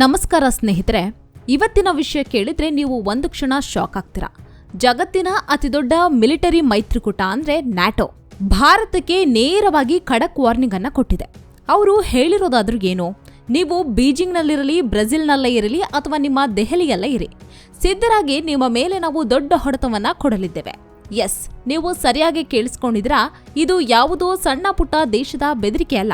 ನಮಸ್ಕಾರ ಸ್ನೇಹಿತರೆ, ಇವತ್ತಿನ ವಿಷಯ ಕೇಳಿದ್ರೆ ನೀವು ಒಂದು ಕ್ಷಣ ಶಾಕ್ ಆಗ್ತೀರಾ. ಜಗತ್ತಿನ ಅತಿದೊಡ್ಡ ಮಿಲಿಟರಿ ಮೈತ್ರಿಕೂಟ ಅಂದ್ರೆ ನ್ಯಾಟೋ. ಭಾರತಕ್ಕೆ ನೇರವಾಗಿ ಖಡಕ್ ವಾರ್ನಿಂಗ್ ಅನ್ನ ಕೊಟ್ಟಿದೆ. ಅವರು ಹೇಳಿರೋದಾದ್ರೂ ಏನು? ನೀವು ಬೀಜಿಂಗ್ನಲ್ಲಿರಲಿ, ಬ್ರೆಜಿಲ್ನಲ್ಲೇ ಇರಲಿ ಅಥವಾ ನಿಮ್ಮ ದೆಹಲಿಯಲ್ಲೇ ಇರಿ. ಸಿದ್ಧರಾಗಿ ನಿಮ್ಮ ಮೇಲೆ ನಾವು ದೊಡ್ಡ ಹೊಡೆತವನ್ನ ಕೊಡಲಿದ್ದೇವೆ. ಎಸ್, ನೀವು ಸರಿಯಾಗಿ ಕೇಳಿಸ್ಕೊಂಡಿದ್ರಾ ಇದು ಯಾವುದೋ ಸಣ್ಣ ಪುಟ್ಟ ದೇಶದ ಬೆದರಿಕೆ ಅಲ್ಲ.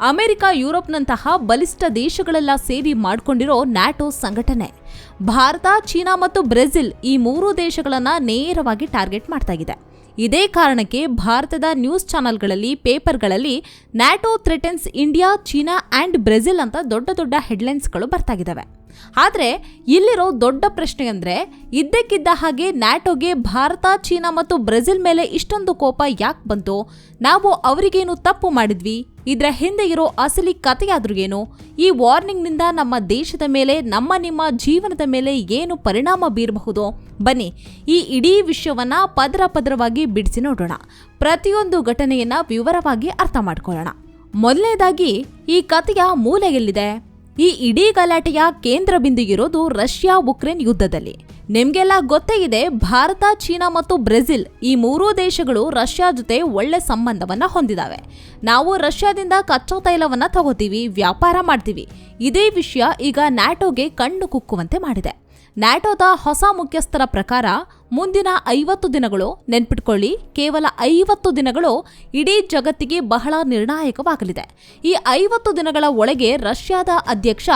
ಅಮೆರಿಕ, ಯುರೋಪ್ನಂತಹ ಬಲಿಷ್ಠ ದೇಶಗಳೆಲ್ಲ ಸೇರಿ ಮಾಡಿಕೊಂಡಿರೋ ನ್ಯಾಟೋ ಸಂಘಟನೆ. ಭಾರತ, ಚೀನಾ ಮತ್ತು ಬ್ರೆಜಿಲ್ ಈ ಮೂರು ದೇಶಗಳನ್ನು ನೇರವಾಗಿ ಟಾರ್ಗೆಟ್ ಮಾಡ್ತಾ ಇದೆ. ಇದೇ ಕಾರಣಕ್ಕೆ ಭಾರತದ ನ್ಯೂಸ್ ಚಾನೆಲ್ಗಳಲ್ಲಿ, ಪೇಪರ್ಗಳಲ್ಲಿ NATO threatens India, China and Brazil ಅಂತ ದೊಡ್ಡ ದೊಡ್ಡ ಹೆಡ್ಲೈನ್ಸ್ಗಳು ಬರ್ತಾಗಿದ್ದಾವೆ ಆದರೆ ಇಲ್ಲಿರೋ ದೊಡ್ಡ ಪ್ರಶ್ನೆ ಅಂದರೆ ಇದ್ದಕ್ಕಿದ್ದ ಹಾಗೆ ನ್ಯಾಟೋಗೆ ಭಾರತ, ಚೀನಾ ಮತ್ತು ಬ್ರೆಜಿಲ್ ಮೇಲೆ ಇಷ್ಟೊಂದು ಕೋಪ ಯಾಕೆ ಬಂತು? ನಾವು ಅವರಿಗೇನು ತಪ್ಪು ಮಾಡಿದ್ವಿ? ಇದರ ಹಿಂದೆ ಇರೋ ಅಸಲಿ ಕಥೆಯಾದ್ರೂ ಏನು? ಈ ವಾರ್ನಿಂಗ್ನಿಂದ ನಮ್ಮ ದೇಶದ ಮೇಲೆ, ನಮ್ಮ ನಿಮ್ಮ ಜೀವನದ ಮೇಲೆ ಏನು ಪರಿಣಾಮ ಬೀರಬಹುದು? ಬನ್ನಿ, ಈ ಇಡೀ ವಿಷಯವನ್ನು ಪದರ ಪದರವಾಗಿ ಬಿಡಿಸಿ ನೋಡೋಣ. ಪ್ರತಿಯೊಂದು ಘಟನೆಯನ್ನು ವಿವರವಾಗಿ ಅರ್ಥ ಮಾಡ್ಕೊಳ್ಳೋಣ. ಮೊದಲನೇದಾಗಿ, ಈ ಕಥೆಯ ಮೂಲ ಎಲ್ಲಿದೆ? ಈ ಇಡೀ ಗಲಾಟೆಯ ಕೇಂದ್ರ ಬಿಂದು ರಷ್ಯಾ ಉಕ್ರೇನ್ ಯುದ್ಧದಲ್ಲಿ. ನಿಮ್ಗೆಲ್ಲ ಗೊತ್ತೇ ಇದೆ, ಭಾರತ, ಚೀನಾ ಮತ್ತು ಬ್ರೆಜಿಲ್ ಈ ಮೂರೂ ದೇಶಗಳು ರಷ್ಯಾ ಜೊತೆ ಒಳ್ಳೆ ಸಂಬಂಧವನ್ನ ಹೊಂದಿದಾವೆ. ನಾವು ರಷ್ಯಾದಿಂದ ಕಚ್ಚಾ ತೈಲವನ್ನ ತಗೋತೀವಿ, ವ್ಯಾಪಾರ ಮಾಡ್ತೀವಿ. ಇದೇ ವಿಷಯ ಈಗ ನ್ಯಾಟೋಗೆ ಕಣ್ಣು ಕುಕ್ಕುವಂತೆ ಮಾಡಿದೆ. ನ್ಯಾಟೋದ ಹೊಸ ಮುಖ್ಯಸ್ಥರ ಪ್ರಕಾರ ಮುಂದಿನ ಐವತ್ತು ದಿನಗಳು ನೆನ್ಪಿಟ್ಕೊಳ್ಳಿ. ಕೇವಲ ಐವತ್ತು ದಿನಗಳು ಇಡೀ ಜಗತ್ತಿಗೆ ಬಹಳ ನಿರ್ಣಾಯಕವಾಗಲಿದೆ. ಈ ಐವತ್ತು ದಿನಗಳ ಒಳಗೆ ರಷ್ಯಾದ ಅಧ್ಯಕ್ಷ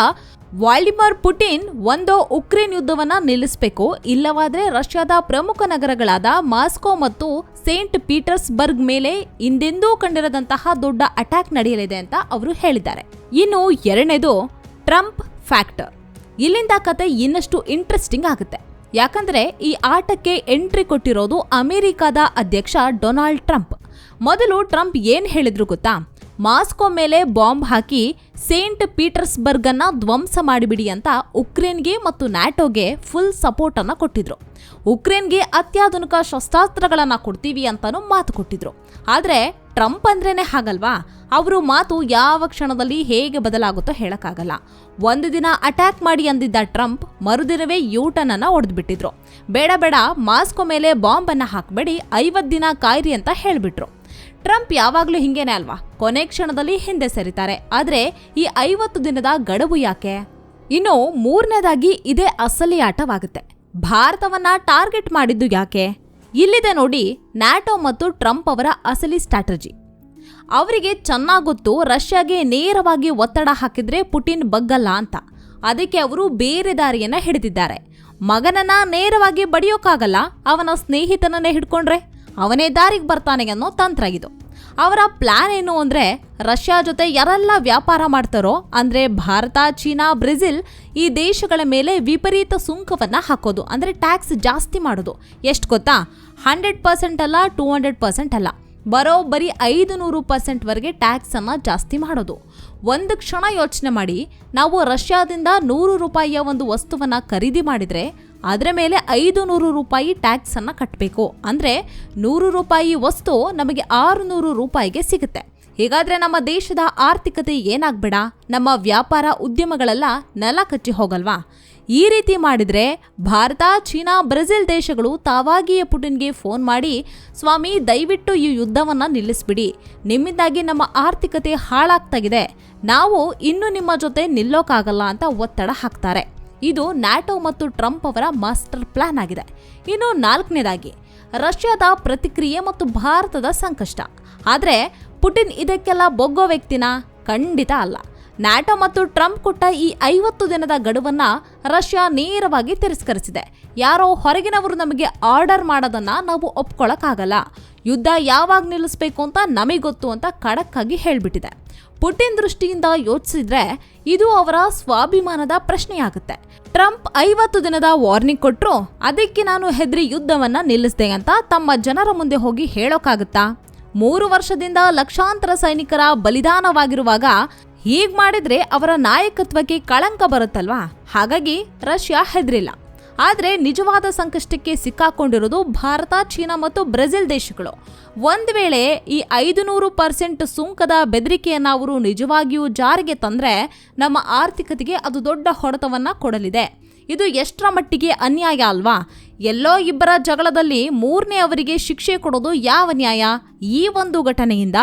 ವಾಲ್ಡಿಮರ್ ಪುಟಿನ್ ಒಂದೋ ಉಕ್ರೇನ್ ಯುದ್ಧವನ್ನ ನಿಲ್ಲಿಸಬೇಕು. ಇಲ್ಲವಾದ್ರೆ ರಷ್ಯಾದ ಪ್ರಮುಖ ನಗರಗಳಾದ ಮಾಸ್ಕೋ ಮತ್ತು ಸೇಂಟ್ ಪೀಟರ್ಸ್ಬರ್ಗ್ ಮೇಲೆ ಹಿಂದೆಂದೂ ಕಂಡಿರದಂತಹ ದೊಡ್ಡ ಅಟ್ಯಾಕ್ ನಡೆಯಲಿದೆ ಅಂತ ಅವರು ಹೇಳಿದ್ದಾರೆ. ಇನ್ನು ಎರಡನೇದು ಟ್ರಂಪ್ ಫ್ಯಾಕ್ಟರ್. ಇಲ್ಲಿಂದ ಕತೆ ಇನ್ನಷ್ಟು ಇಂಟ್ರೆಸ್ಟಿಂಗ್ ಆಗುತ್ತೆ. ಯಾಕಂದ್ರೆ ಈ ಆಟಕ್ಕೆ ಎಂಟ್ರಿ ಕೊಟ್ಟಿರೋದು ಅಮೆರಿಕದ ಅಧ್ಯಕ್ಷ ಡೊನಾಲ್ಡ್ ಟ್ರಂಪ್. ಮೊದಲು ಟ್ರಂಪ್ ಏನ್ ಹೇಳಿದ್ರು ಗೊತ್ತಾ? ಮಾಸ್ಕೋ ಮೇಲೆ ಬಾಂಬ್ ಹಾಕಿ ಸೇಂಟ್ ಪೀಟರ್ಸ್ಬರ್ಗ್ ಅನ್ನ ಧ್ವಂಸ ಮಾಡಿಬಿಡಿ ಅಂತ ಉಕ್ರೇನ್ಗೆ ಮತ್ತು ನ್ಯಾಟೋಗೆ ಫುಲ್ ಸಪೋರ್ಟ್ ಅನ್ನ ಕೊಟ್ಟಿದ್ರು. ಉಕ್ರೇನ್ಗೆ ಅತ್ಯಾಧುನಿಕ ಶಸ್ತ್ರಾಸ್ತ್ರಗಳನ್ನ ಕೊಡ್ತೀವಿ ಅಂತಾನು ಮಾತು ಕೊಟ್ಟಿದ್ರು. ಆದ್ರೆ ಟ್ರಂಪ್ ಅಂದ್ರೇನೆ ಹಾಗಲ್ವಾ? ಅವರು ಮಾತು ಯಾವ ಕ್ಷಣದಲ್ಲಿ ಹೇಗೆ ಬದಲಾಗುತ್ತೋ ಹೇಳಕ್ಕಾಗಲ್ಲ. ಒಂದು ದಿನ ಅಟ್ಯಾಕ್ ಮಾಡಿ ಅಂದಿದ್ದ ಟ್ರಂಪ್ ಮರುದಿನವೇ ಯೂಟನ್ ಅನ್ನ ಹೊಡೆದ್ಬಿಟ್ಟಿದ್ರು ಬೇಡ ಬೇಡ, ಮಾಸ್ಕೋ ಮೇಲೆ ಬಾಂಬ್ ಅನ್ನ ಹಾಕ್ಬೇಡಿ ಐವತ್ ದಿನ ಕಾಯ್ರಿ ಅಂತ ಹೇಳ್ಬಿಟ್ರು. ಟ್ರಂಪ್ ಯಾವಾಗ್ಲೂ ಹಿಂಗೇನೆ ಅಲ್ವಾ? ಕೊನೆ ಕ್ಷಣದಲ್ಲಿ ಹಿಂದೆ ಸರಿತಾರೆ. ಆದ್ರೆ ಈ ಐವತ್ತು ದಿನದ ಗಡುವು ಯಾಕೆ? ಇನ್ನು ಮೂರನೇದಾಗಿ ಇದೇ ಅಸಲಿ ಆಟವಾಗುತ್ತೆ. ಭಾರತವನ್ನ ಟಾರ್ಗೆಟ್ ಮಾಡಿದ್ದು ಯಾಕೆ? ಇಲ್ಲಿದೆ ನೋಡಿ ನ್ಯಾಟೋ ಮತ್ತು ಟ್ರಂಪ್ ಅವರ ಅಸಲಿ ಸ್ಟ್ರಾಟಜಿ. ಅವರಿಗೆ ಚೆನ್ನಾಗೊತ್ತು ರಷ್ಯಾಗೆ ನೇರವಾಗಿ ಒತ್ತಡ ಹಾಕಿದ್ರೆ ಪುಟಿನ್ ಬಗ್ಗಲ್ಲ ಅಂತ. ಅದಕ್ಕೆ ಅವರು ಬೇರೆ ದಾರಿಯನ್ನ ಹಿಡಿದಿದ್ದಾರೆ. ಮಗನನ್ನ ನೇರವಾಗಿ ಬಡಿಯೋಕ್ಕಾಗಲ್ಲ ಅವನ ಸ್ನೇಹಿತನನ್ನೇ ಹಿಡ್ಕೊಂಡ್ರೆ? ಅವನೇ ದಾರಿಗೆ ಬರ್ತಾನೆ ಅನ್ನೋ ತಂತ್ರ ಇದು. ಅವರ ಪ್ಲಾನ್ ಏನು ಅಂದರೆ ರಷ್ಯಾ ಜೊತೆ ಯಾರೆಲ್ಲ ವ್ಯಾಪಾರ ಮಾಡ್ತಾರೋ ಅಂದರೆ ಭಾರತ, ಚೀನಾ, ಬ್ರೆಜಿಲ್ ಈ ದೇಶಗಳ ಮೇಲೆ ವಿಪರೀತ ಸುಂಕವನ್ನು ಹಾಕೋದು, ಅಂದರೆ ಟ್ಯಾಕ್ಸ್ ಜಾಸ್ತಿ ಮಾಡೋದು. ಎಷ್ಟು ಗೊತ್ತಾ? ಹಂಡ್ರೆಡ್ ಪರ್ಸೆಂಟ್ ಅಲ್ಲ ಟೂ ಹಂಡ್ರೆಡ್ ಪರ್ಸೆಂಟ್ ಅಲ್ಲ. ಬರೋಬ್ಬರಿ ಐದು ನೂರು ಪರ್ಸೆಂಟ್ವರೆಗೆ ಟ್ಯಾಕ್ಸನ್ನು ಜಾಸ್ತಿ ಮಾಡೋದು. ಒಂದು ಕ್ಷಣ ಯೋಚನೆ ಮಾಡಿ, ನಾವು ರಷ್ಯಾದಿಂದ ನೂರು ರೂಪಾಯಿಯ ಒಂದು ವಸ್ತುವನ್ನು ಖರೀದಿ ಮಾಡಿದರೆ ಅದರ ಮೇಲೆ ಐದು ನೂರು ರೂಪಾಯಿ ಟ್ಯಾಕ್ಸನ್ನು ಕಟ್ಟಬೇಕು ಅಂದರೆ ನೂರು ರೂಪಾಯಿ ವಸ್ತು ನಮಗೆ ಆರು ನೂರು ರೂಪಾಯಿಗೆ ಸಿಗುತ್ತೆ. ಹೀಗಾದ್ರೆ ನಮ್ಮ ದೇಶದ ಆರ್ಥಿಕತೆ ಏನಾಗ್ಬೇಡ? ನಮ್ಮ ವ್ಯಾಪಾರ ಉದ್ಯಮಗಳೆಲ್ಲ ನೆಲ ಕಚ್ಚಿ ಹೋಗಲ್ವಾ? ಈ ರೀತಿ ಮಾಡಿದ್ರೆ ಭಾರತ, ಚೀನಾ, ಬ್ರೆಜಿಲ್ ದೇಶಗಳು ತಾವಾಗಿಯೇ ಪುಟಿನ್ಗೆ ಫೋನ್ ಮಾಡಿ, ಸ್ವಾಮಿ, ದಯವಿಟ್ಟು ಈ ಯುದ್ಧವನ್ನ ನಿಲ್ಲಿಸ್ಬಿಡಿ. ನಿಮ್ಮಿಂದಾಗಿ ನಮ್ಮ ಆರ್ಥಿಕತೆ ಹಾಳಾಗ್ತಾಗಿದೆ ನಾವು ಇನ್ನು ನಿಮ್ಮ ಜೊತೆ ನಿಲ್ಲೋಕ್ಕಾಗಲ್ಲ ಅಂತ ಒತ್ತಡ ಹಾಕ್ತಾರೆ. ಇದು ನ್ಯಾಟೋ ಮತ್ತು ಟ್ರಂಪ್ ಅವರ ಮಾಸ್ಟರ್ ಪ್ಲಾನ್ ಆಗಿದೆ. ಇನ್ನು ನಾಲ್ಕನೇದಾಗಿ, ರಷ್ಯಾದ ಪ್ರತಿಕ್ರಿಯೆ ಮತ್ತು ಭಾರತದ ಸಂಕಷ್ಟ. ಆದರೆ, ಪುಟಿನ್ ಇದಕ್ಕೆಲ್ಲ ಬೊಗ್ಗೋ ವ್ಯಕ್ತಿನ? ಖಂಡಿತ ಅಲ್ಲ. ನ್ಯಾಟೋ ಮತ್ತು ಟ್ರಂಪ್ ಕೊಟ್ಟ ಈ ಐವತ್ತು ದಿನದ ಗಡುವನ್ನ ರಷ್ಯಾ ನೇರವಾಗಿ ತಿರಸ್ಕರಿಸಿದೆ. ಯಾರೋ ಹೊರಗಿನವರು ನಮಗೆ ಆರ್ಡರ್ ಮಾಡೋದನ್ನ ನಾವು ಒಪ್ಕೊಳ್ಳೋಕ್ಕಾಗಲ್ಲ ಯುದ್ಧ ಯಾವಾಗ ನಿಲ್ಲಿಸಬೇಕು ಅಂತ ನಮಗೆ ಗೊತ್ತು ಅಂತ ಖಡಕ್ಕಾಗಿ ಹೇಳ್ಬಿಟ್ಟಿದೆ. ಪುಟಿನ್ ದೃಷ್ಟಿಯಿಂದ ಯೋಚಿಸಿದ್ರೆ ಇದು ಅವರ ಸ್ವಾಭಿಮಾನದ ಪ್ರಶ್ನೆಯಾಗುತ್ತೆ. ಟ್ರಂಪ್ ಐವತ್ತು ದಿನದ ವಾರ್ನಿಂಗ್ ಕೊಟ್ಟರು ಅದಕ್ಕೆ ನಾನು ಹೆದರಿ ಯುದ್ಧವನ್ನ ನಿಲ್ಲಿಸಿದೆ ಅಂತ ತಮ್ಮ ಜನರ ಮುಂದೆ ಹೋಗಿ ಹೇಳೋಕ್ಕಾಗುತ್ತಾ ಮೂರು ವರ್ಷದಿಂದ ಲಕ್ಷಾಂತರ ಸೈನಿಕರ ಬಲಿದಾನವಾಗಿರುವಾಗ ಹೀಗೆ ಮಾಡಿದ್ರೆ ಅವರ ನಾಯಕತ್ವಕ್ಕೆ ಕಳಂಕ ಬರುತ್ತಲ್ವಾ? ಹಾಗಾಗಿ ರಷ್ಯಾ ಹೆದ್ರಿಲ್ಲ. ಆದರೆ ನಿಜವಾದ ಸಂಕಷ್ಟಕ್ಕೆ ಸಿಕ್ಕಾಕೊಂಡಿರೋದು ಭಾರತ, ಚೀನಾ ಮತ್ತು ಬ್ರೆಜಿಲ್ ದೇಶಗಳು. ಒಂದು ವೇಳೆ ಈ ಐದು ನೂರು ಪರ್ಸೆಂಟ್ ಸುಂಕದ ಬೆದರಿಕೆಯನ್ನು ಅವರು ನಿಜವಾಗಿಯೂ ಜಾರಿಗೆ ತಂದರೆ ನಮ್ಮ ಆರ್ಥಿಕತೆಗೆ ಅದು ದೊಡ್ಡ ಹೊಡೆತವನ್ನು ಕೊಡಲಿದೆ. ಇದು ಎಷ್ಟರ ಮಟ್ಟಿಗೆ ಅನ್ಯಾಯ ಅಲ್ವಾ? ಎಲ್ಲೋ ಇಬ್ಬರ ಜಗಳದಲ್ಲಿ ಮೂರನೇ ಅವರಿಗೆ ಶಿಕ್ಷೆ ಕೊಡೋದು ಯಾವ ನ್ಯಾಯ? ಈ ಒಂದು ಘಟನೆಯಿಂದ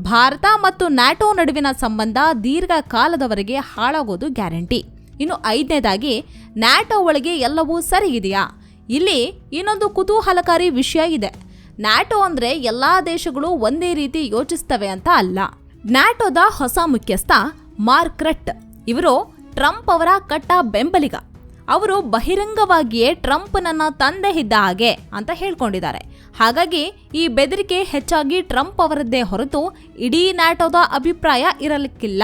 ಭಾರತ ಮತ್ತು ನ್ಯಾಟೋ ನಡುವಿನ ಸಂಬಂಧ ದೀರ್ಘಕಾಲದವರೆಗೆ ಹಾಳಾಗೋದು ಗ್ಯಾರಂಟಿ. ಇನ್ನು ಐದನೇದಾಗಿ, ನ್ಯಾಟೋ ಒಳಗೆ ಎಲ್ಲವೂ ಸರಿ ಇದೆಯಾ? ಇಲ್ಲಿ ಇನ್ನೊಂದು ಕುತೂಹಲಕಾರಿ ವಿಷಯ ಇದೆ. ನ್ಯಾಟೋ ಅಂದ್ರೆ ಎಲ್ಲಾ ದೇಶಗಳು ಒಂದೇ ರೀತಿ ಯೋಚಿಸ್ತವೆ ಅಂತ ಅಲ್ಲ. ನ್ಯಾಟೋದ ಹೊಸ ಮುಖ್ಯಸ್ಥ ಮಾರ್ಕ್ ರಟ್. ಇವರು ಟ್ರಂಪ್ ಅವರ ಕಟ್ಟ ಬೆಂಬಲಿಗ. ಅವರು ಬಹಿರಂಗವಾಗಿಯೇ ಟ್ರಂಪ್ನನ್ನ ತಂದೆ ಇದ್ದ ಹಾಗೆ ಅಂತ ಹೇಳ್ಕೊಂಡಿದ್ದಾರೆ. ಹಾಗಾಗಿ ಈ ಬೆದರಿಕೆ ಹೆಚ್ಚಾಗಿ ಟ್ರಂಪ್ ಅವರದ್ದೇ ಹೊರತು ಇಡೀ ನ್ಯಾಟೋದ ಅಭಿಪ್ರಾಯ ಇರಲಿಕ್ಕಿಲ್ಲ.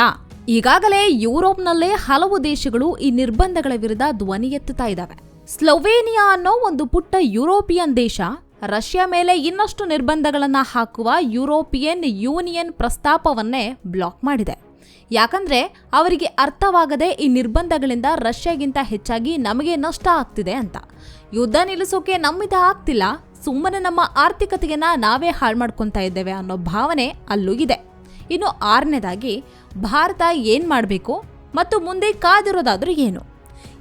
ಈಗಾಗಲೇ ಯುರೋಪ್ನಲ್ಲೇ ಹಲವು ದೇಶಗಳು ಈ ನಿರ್ಬಂಧಗಳ ವಿರುದ್ಧ ಧ್ವನಿ ಎತ್ತುತ್ತಾ ಇದ್ದಾವೆ. ಸ್ಲೋವೇನಿಯಾ ಅನ್ನೋ ಒಂದು ಪುಟ್ಟ ಯುರೋಪಿಯನ್ ದೇಶ, ರಷ್ಯಾ ಮೇಲೆ ಇನ್ನಷ್ಟು ನಿರ್ಬಂಧಗಳನ್ನು ಹಾಕುವ ಯುರೋಪಿಯನ್ ಯೂನಿಯನ್ ಪ್ರಸ್ತಾಪವನ್ನೇ ಬ್ಲಾಕ್ ಮಾಡಿದೆ. ಯಾಕಂದ್ರೆ ಅವರಿಗೆ ಅರ್ಥವಾಗದೆ ಈ ನಿರ್ಬಂಧಗಳಿಂದ ರಷ್ಯಾಗಿಂತ ಹೆಚ್ಚಾಗಿ ನಮಗೆ ನಷ್ಟ ಆಗ್ತಿದೆ ಅಂತ. ಯುದ್ಧ ನಿಲ್ಲಿಸೋಕೆ ನಮ್ಮಿಂದ ಆಗ್ತಿಲ್ಲ, ಸುಮ್ಮನೆ ನಮ್ಮ ಆರ್ಥಿಕತೆಯನ್ನ ನಾವೇ ಹಾಳು ಮಾಡ್ಕೊತಾ ಇದ್ದೇವೆ ಅನ್ನೋ ಭಾವನೆ ಅಲ್ಲೂ ಇದೆ. ಇನ್ನು ಆರನೇದಾಗಿ, ಭಾರತ ಏನು ಮಾಡಬೇಕು ಮತ್ತು ಮುಂದೆ ಕಾದಿರೋದಾದರೂ ಏನು?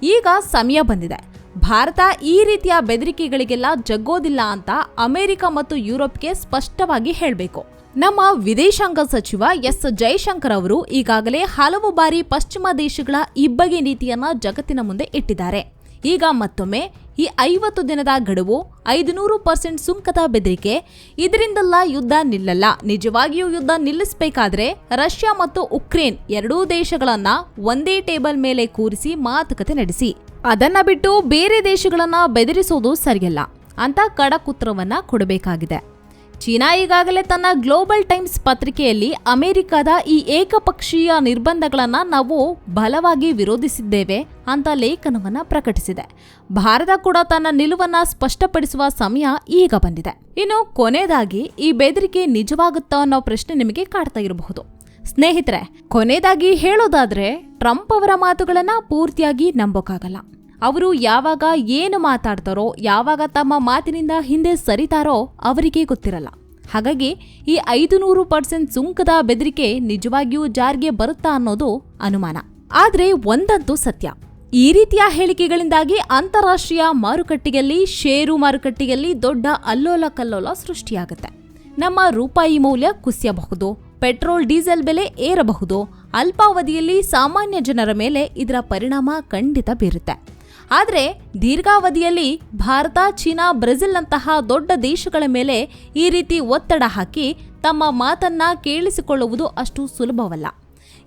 ಈಗ ಸಮಯ ಬಂದಿದೆ. ಭಾರತ ಈ ರೀತಿಯ ಬೆದರಿಕೆಗಳಿಗೆಲ್ಲ ಜಗ್ಗೋದಿಲ್ಲ ಅಂತ ಅಮೆರಿಕ ಮತ್ತು ಯುರೋಪ್ಗೆ ಸ್ಪಷ್ಟವಾಗಿ ಹೇಳಬೇಕು. ನಮ್ಮ ವಿದೇಶಾಂಗ ಸಚಿವ ಎಸ್. ಜೈಶಂಕರ್ ಅವರು ಈಗಾಗಲೇ ಹಲವು ಬಾರಿ ಪಶ್ಚಿಮ ದೇಶಗಳ ಇಬ್ಬಗೆ ನೀತಿಯನ್ನ ಜಗತ್ತಿನ ಮುಂದೆ ಇಟ್ಟಿದ್ದಾರೆ. ಈಗ ಮತ್ತೊಮ್ಮೆ ಈ ಐವತ್ತು ದಿನದ ಗಡುವು ಐದುನೂರು ಪರ್ಸೆಂಟ್ ಸುಂಕದ ಬೆದರಿಕೆ. ಇದರಿಂದಲ್ಲ ಯುದ್ಧ ನಿಲ್ಲಲ್ಲ. ನಿಜವಾಗಿಯೂ ಯುದ್ಧ ನಿಲ್ಲಿಸಬೇಕಾದ್ರೆ ರಷ್ಯಾ ಮತ್ತು ಉಕ್ರೇನ್ ಎರಡೂ ದೇಶಗಳನ್ನ ಒಂದೇ ಟೇಬಲ್ ಮೇಲೆ ಕೂರಿಸಿ ಮಾತುಕತೆ ನಡೆಸಿ. ಅದನ್ನ ಬಿಟ್ಟು ಬೇರೆ ದೇಶಗಳನ್ನ ಬೆದರಿಸೋದು ಸರಿಯಲ್ಲ. ಅಂತ ಕಡಕುತ್ರವನ್ನ ಕೊಡಬೇಕಾಗಿದೆ. ಚೀನಾ ಈಗಾಗಲೇ ತನ್ನ ಗ್ಲೋಬಲ್ ಟೈಮ್ಸ್ ಪತ್ರಿಕೆಯಲ್ಲಿ ಅಮೆರಿಕದ ಈ ಏಕಪಕ್ಷೀಯ ನಿರ್ಬಂಧಗಳನ್ನು ನಾವು ಬಲವಾಗಿ ವಿರೋಧಿಸಿದ್ದೇವೆ ಅಂತ ಲೇಖನವನ್ನು ಪ್ರಕಟಿಸಿದೆ. ಭಾರತ ಕೂಡ ತನ್ನ ನಿಲುವನ್ನು ಸ್ಪಷ್ಟಪಡಿಸುವ ಸಮಯ ಈಗ ಬಂದಿದೆ. ಇನ್ನು ಕೊನೆಯದಾಗಿ ಈ ಬೆದರಿಕೆ ನಿಜವಾಗುತ್ತಾ ಅನ್ನೋ ಪ್ರಶ್ನೆ ನಿಮಗೆ ಕಾಡ್ತಾ ಇರಬಹುದು. ಸ್ನೇಹಿತರೆ, ಕೊನೆಯದಾಗಿ ಹೇಳೋದಾದ್ರೆ, ಟ್ರಂಪ್ ಅವರ ಮಾತುಗಳನ್ನು ಪೂರ್ತಿಯಾಗಿ ನಂಬೋಕ್ಕಾಗಲ್ಲ ಅವರು ಯಾವಾಗ ಏನು ಮಾತಾಡ್ತಾರೋ, ಯಾವಾಗ ತಮ್ಮ ಮಾತಿನಿಂದ ಹಿಂದೆ ಸರಿತಾರೋ ಅವರಿಗೆ ಗೊತ್ತಿರಲ್ಲ. ಹಾಗಾಗಿ ಈ ಐದು ನೂರು ಪರ್ಸೆಂಟ್ ಸುಂಕದ ಬೆದರಿಕೆ ನಿಜವಾಗಿಯೂ ಜಾರಿಗೆ ಬರುತ್ತಾ ಅನ್ನೋದು ಅನುಮಾನ. ಆದರೆ ಒಂದಂತೂ ಸತ್ಯ. ಈ ರೀತಿಯ ಹೇಳಿಕೆಗಳಿಂದಾಗಿ ಅಂತಾರಾಷ್ಟ್ರೀಯ ಮಾರುಕಟ್ಟೆಯಲ್ಲಿ, ಷೇರು ಮಾರುಕಟ್ಟೆಯಲ್ಲಿ ದೊಡ್ಡ ಅಲ್ಲೋಲ ಕಲ್ಲೋಲ ಸೃಷ್ಟಿಯಾಗುತ್ತೆ. ನಮ್ಮ ರೂಪಾಯಿ ಮೌಲ್ಯ ಕುಸಿಯಬಹುದು, ಪೆಟ್ರೋಲ್, ಡೀಸೆಲ್ ಬೆಲೆ ಏರಬಹುದು, ಅಲ್ಪಾವಧಿಯಲ್ಲಿ ಸಾಮಾನ್ಯ ಜನರ ಮೇಲೆ ಇದರ ಪರಿಣಾಮ ಖಂಡಿತ ಬೀರುತ್ತೆ. ಆದರೆ ದೀರ್ಘಾವಧಿಯಲ್ಲಿ ಭಾರತ, ಚೀನಾ, ಬ್ರೆಜಿಲ್ನಂತಹ ದೊಡ್ಡ ದೇಶಗಳ ಮೇಲೆ ಈ ರೀತಿ ಒತ್ತಡ ಹಾಕಿ ತಮ್ಮ ಮಾತನ್ನ ಕೇಳಿಸಿಕೊಳ್ಳುವುದು ಅಷ್ಟು ಸುಲಭವಲ್ಲ.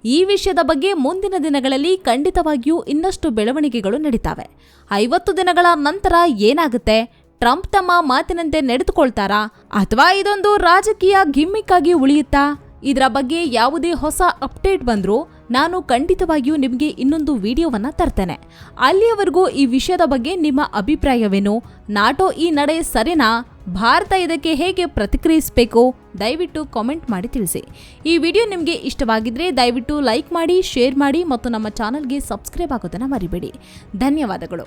ಈ ವಿಷಯದ ಬಗ್ಗೆ ಮುಂದಿನ ದಿನಗಳಲ್ಲಿ ಖಂಡಿತವಾಗಿಯೂ ಇನ್ನಷ್ಟು ಬೆಳವಣಿಗೆಗಳು ನಡೀತಾವೆ. ಐವತ್ತು ದಿನಗಳ ನಂತರ ಏನಾಗುತ್ತೆ? ಟ್ರಂಪ್ ತಮ್ಮ ಮಾತಿನಂತೆ ನಡೆದುಕೊಳ್ತಾರಾ? ಅಥವಾ ಇದೊಂದು ರಾಜಕೀಯ ಗಿಮ್ಮಿಕ್ಕಾಗಿ ಉಳಿಯುತ್ತಾ? ಇದರ ಬಗ್ಗೆ ಯಾವುದೇ ಹೊಸ ಅಪ್ಡೇಟ್ ಬಂದರೂ ನಾನು ಖಂಡಿತವಾಗಿಯೂ ನಿಮಗೆ ಇನ್ನೊಂದು ವಿಡಿಯೋವನ್ನ ತರ್ತೇನೆ. ಅಲ್ಲಿಯವರೆಗೂ ಈ ವಿಷಯದ ಬಗ್ಗೆ ನಿಮ್ಮ ಅಭಿಪ್ರಾಯವೇನು? ನಾಟೋ ಈ ನಡೆ ಸರಿನಾ? ಭಾರತ ಇದಕ್ಕೆ ಹೇಗೆ ಪ್ರತಿಕ್ರಿಯಿಸಬೇಕು? ದಯವಿಟ್ಟು ಕಾಮೆಂಟ್ ಮಾಡಿ ತಿಳಿಸಿ. ಈ ವಿಡಿಯೋ ನಿಮಗೆ ಇಷ್ಟವಾಗಿದ್ದರೆ ದಯವಿಟ್ಟು ಲೈಕ್ ಮಾಡಿ, ಶೇರ್ ಮಾಡಿ ಮತ್ತು ನಮ್ಮ ಚಾನಲ್ಗೆ ಸಬ್ಸ್ಕ್ರೈಬ್ ಆಗೋದನ್ನು ಮರಿಬೇಡಿ. ಧನ್ಯವಾದಗಳು.